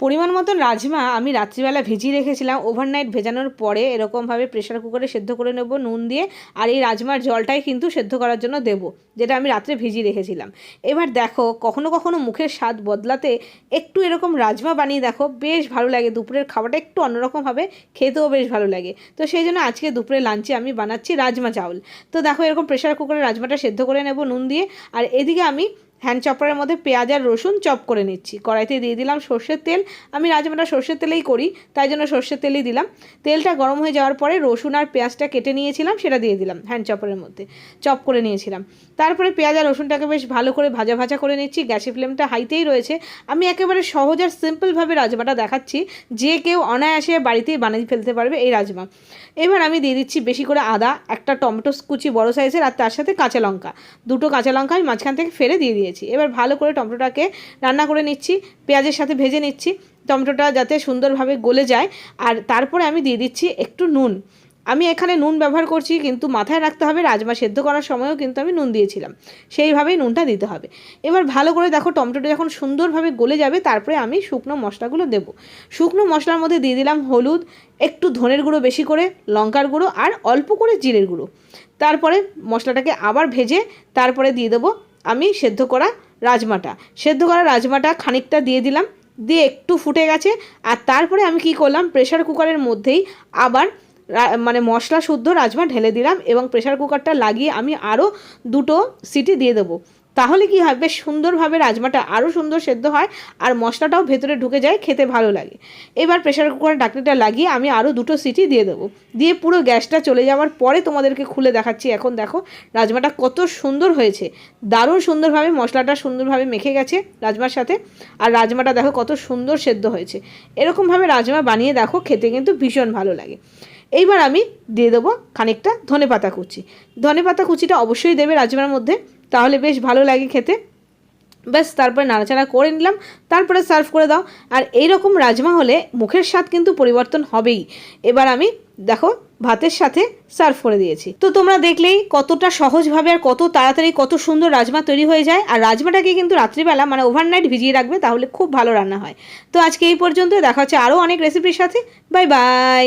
পরিমাণ মতন রাজমা আমি রাত্রিবেলা ভিজিয়ে রেখেছিলাম। ওভারনাইট ভেজানোর পরে এরকমভাবে প্রেশার কুকারে সেদ্ধ করে নেব নুন দিয়ে আর এই রাজমার জলটাই কিন্তু সেদ্ধ করার জন্য দেব, যেটা আমি রাত্রে ভিজিয়ে রেখেছিলাম। এবার দেখো, কখনো কখনো মুখের স্বাদ বদলাতে একটু এরকম রাজমা বানিয়ে দেখো, বেশ ভালো লাগে। দুপুরের খাবারটা একটু অন্যরকম হবে খেতেও বেশ ভালো লাগে। তো সেই জন্য আজকে দুপুরে লাঞ্চে আমি বানাচ্ছি রাজমা চাউল। তো দেখো, এরকম প্রেশার কুকারে রাজমাটা সেদ্ধ করে নেব নুন দিয়ে। আর এদিকে আমি হ্যান্ড চপারের মধ্যে পেঁয়াজ আর রসুন চপ করে নিচ্ছি। কড়াইতে দিয়ে দিলাম সর্ষের তেল। আমি রাজমাটা সর্ষের তেলেই করি, তাই জন্য সর্ষের তেলই দিলাম। তেলটা গরম হয়ে যাওয়ার পরে রসুন আর পেঁয়াজটা কেটে নিয়েছিলাম, সেটা দিয়ে দিলাম হ্যান্ড চপারের মধ্যে। চপ করে নিয়েছিলাম। তারপরে পেঁয়াজ আর রসুনটাকে বেশ ভালো করে ভাজা ভাজা করে নিচ্ছি। গ্যাসের ফ্লেমটা হাইতেই রয়েছে। আমি একেবারে সহজ আর সিম্পলভাবে রাজমাটা দেখাচ্ছি। যে কেউ অনায়াসে বাড়িতেই বানিয়ে ফেলতে পারবে এই রাজমা। এবার আমি দিয়ে দিচ্ছি বেশি করে আদা, একটা টমেটো কুচি বড় সাইজের আর তার সাথে কাঁচা লঙ্কা। দুটো কাঁচা লঙ্কা আমি মাঝখান থেকে ফেলে দিয়ে দিয়েছি। এবার ভালো করে টমেটোটাকে রান্না করে নিচ্ছি, পেঁয়াজের সাথে ভেজে নিচ্ছি। টমেটোটা যাতে সুন্দরভাবে গলে যায়। আর তারপরে আমি দিয়ে দিচ্ছি একটু নুন। আমি এখানে নুন ব্যবহার করছি, কিন্তু মাথায় রাখতে হবে রাজমা সেদ্ধ করার সময়ও কিন্তু আমি নুন দিয়েছিলাম। সেইভাবেই নুনটা দিতে হবে। এবার ভালো করে দেখো টমেটোটা যখন সুন্দরভাবে গলে যাবে, তারপরে আমি শুকনো মশলাগুলো দেবো। শুকনো মশলার মধ্যে দিয়ে দিলাম হলুদ, একটু ধনের গুঁড়ো বেশি করে, লঙ্কার গুঁড়ো, আর অল্প করে জিরের গুঁড়ো। তারপরে মশলাটাকে আবার ভেজে, তারপরে দিয়ে দেবো আমি সেদ্ধ করা রাজমাটা। সেদ্ধ করা রাজমাটা খানিকটা দিয়ে দিলাম, দিয়ে একটু ফুটে গেছে, আর তারপরে আমি কি করলাম প্রেশার কুকারের মধ্যেই আবার মানে মশলা শুদ্ধ রাজমা ঢেলে দিলাম এবং প্রেশার কুকারটা লাগিয়ে আমি আরও দুটো সিটি দিয়ে দেবো। তাহলে কি হয়? বেশ সুন্দরভাবে রাজমাটা আরও সুন্দর সেদ্ধ হয় আর মশলাটাও ভেতরে ঢুকে যায়, খেতে ভালো লাগে। এবার প্রেশার কুকারের ডাকনিটা লাগিয়ে আমি আরও দুটো সিটি দিয়ে দেবো। দিয়ে পুরো গ্যাসটা চলে যাওয়ার পরে তোমাদেরকে খুলে দেখাচ্ছি। এখন দেখো রাজমাটা কত সুন্দর হয়েছে। দারুণ সুন্দরভাবে মশলাটা সুন্দরভাবে মেখে গেছে রাজমার সাথে। আর রাজমাটা দেখো কত সুন্দর সেদ্ধ হয়েছে। এরকমভাবে রাজমা বানিয়ে দেখো, খেতে কিন্তু ভীষণ ভালো লাগে। এইবার আমি দিয়ে দেবো খানিকটা ধনে পাতা কুচি। ধনে পাতা কুচিটা অবশ্যই দেবে রাজমার মধ্যে। তাহলে বেশ ভালো লাগে খেতে। ব্যাস, তারপরে নাড়াচাড়া করে নিলাম, তারপরে সার্ভ করে দাও। আর এই রকম রাজমা হলে মুখের স্বাদ কিন্তু পরিবর্তন হবেই। এবার আমি, দেখো, ভাতের সাথে সার্ভ করে দিয়েছি। তো তোমরা দেখলেই কতটা সহজভাবে আর কত তাড়াতাড়ি কত সুন্দর রাজমা তৈরি হয়ে যায়। আর রাজমাটাকে কিন্তু রাত্রিবেলা মানে ওভারনাইট ভিজিয়ে রাখবে, তাহলে খুব ভালো রান্না হয়। তো আজকে এই পর্যন্ত দেখা হচ্ছে আরও অনেক রেসিপির সাথে। Bye bye